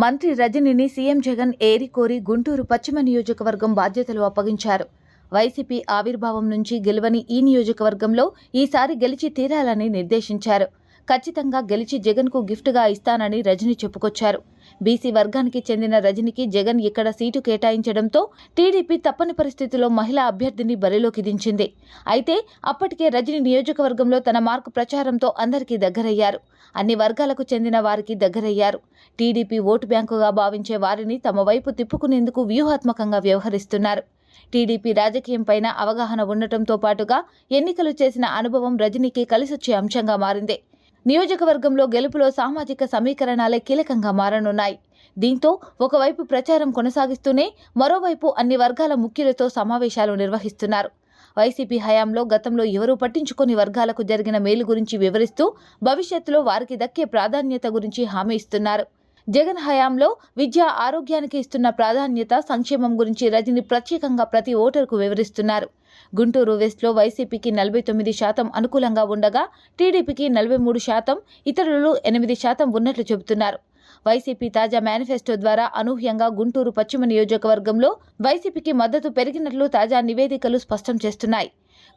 మంత్రి రజనిని సీఎం జగన్ ఏరికోరి గుంటూరు పశ్చిమ నియోజకవర్గం బాధ్యతలు అప్పగించారు. వైసీపీ ఆవిర్భావం నుంచి గెలవని ఈ నియోజకవర్గంలో ఈసారి గెలిచి తీరాలని నిర్దేశించారు. ఖచ్చితంగా గెలిచి జగన్కు గిఫ్ట్గా ఇస్తానని రజని చెప్పుకొచ్చారు. బీసీ వర్గానికి చెందిన రజనికి జగన్ ఇక్కడ సీటు కేటాయించడంతో టీడీపీ తప్పని పరిస్థితిలో మహిళా అభ్యర్థిని బరిలోకి దించింది. అయితే అప్పటికే రజని నియోజకవర్గంలో తన మార్కు ప్రచారంతో అందరికీ దగ్గరయ్యారు. అన్ని వర్గాలకు చెందిన వారికి దగ్గరయ్యారు. టీడీపీ ఓటు బ్యాంకుగా భావించే వారిని తమ వైపు తిప్పుకునేందుకు వ్యూహాత్మకంగా వ్యవహరిస్తున్నారు. టీడీపీ రాజకీయంపైన అవగాహన ఉండటంతో పాటుగా ఎన్నికలు చేసిన అనుభవం రజనీకి కలిసొచ్చే అంశంగా మారింది. నియోజకవర్గంలో గెలుపులో సామాజిక సమీకరణాలే కీలకంగా మారనున్నాయి. దీంతో ఒకవైపు ప్రచారం కొనసాగిస్తూనే మరోవైపు అన్ని వర్గాల ముఖ్యులతో సమావేశాలు నిర్వహిస్తున్నారు. వైసీపీ హయాంలో గతంలో ఎవరూ పట్టించుకుని వర్గాలకు జరిగిన మేలు గురించి వివరిస్తూ భవిష్యత్తులో వారికి దక్కే ప్రాధాన్యత గురించి హామీ ఇస్తున్నారు. జగన్ హయాంలో విద్య ఆరోగ్యానికి ఇస్తున్న ప్రాధాన్యత సంక్షేమం గురించి రజని ప్రత్యేకంగా ప్రతి ఓటరుకు వివరిస్తున్నారు. గుంటూరు వెస్ట్లో వైసీపీకి నలభై తొమ్మిది శాతం అనుకూలంగా ఉండగా టీడీపీకి నలభై మూడు శాతం ఇతరులు ఎనిమిది శాతం ఉన్నట్లు చెబుతున్నారు. వైసీపీ తాజా మేనిఫెస్టో ద్వారా అనూహ్యంగా గుంటూరు పశ్చిమ నియోజకవర్గంలో వైసీపీకి మద్దతు పెరిగినట్లు తాజా నివేదికలు స్పష్టం చేస్తున్నాయి.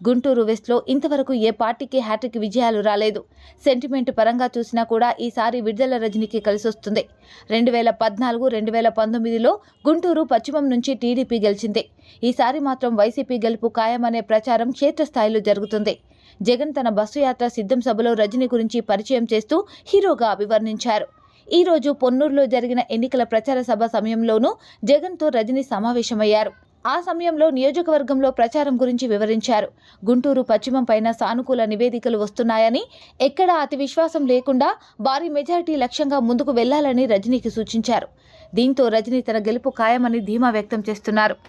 గుంటూరు వెస్ట్లో ఇంతవరకు ఏ పార్టీకి హ్యాట్రిక్ విజయాలు రాలేదు. సెంటిమెంట్ పరంగా చూసినా కూడా ఈసారి విడుదల రజనీకి కలిసొస్తుంది. రెండు వేల పద్నాలుగు రెండు వేల పంతొమ్మిదిలో గుంటూరు పశ్చిమం నుంచి టీడీపీ గెలిచింది. ఈసారి మాత్రం వైసీపీ గెలుపు ఖాయమనే ప్రచారం క్షేత్రస్థాయిలో జరుగుతుంది. జగన్ తన బస్సు యాత్ర సిద్ధం సభలో రజనీ గురించి పరిచయం చేస్తూ హీరోగా అభివర్ణించారు. ఈ రోజు పొన్నూరులో జరిగిన ఎన్నికల ప్రచార సభ సమయంలోనూ జగన్తో రజనీ సమావేశమయ్యారు. ఆ సమయంలో నియోజకవర్గంలో ప్రచారం గురించి వివరించారు. గుంటూరు పశ్చిమం పైన సానుకూల నివేదికలు వస్తున్నాయని ఎక్కడా అతి విశ్వాసం లేకుండా భారీ మెజారిటీ లక్ష్యంగా ముందుకు వెళ్ళాలని రజనీకి సూచించారు. దీంతో రజనీ తన గెలుపు ఖాయమని ధీమా వ్యక్తం చేస్తున్నారు.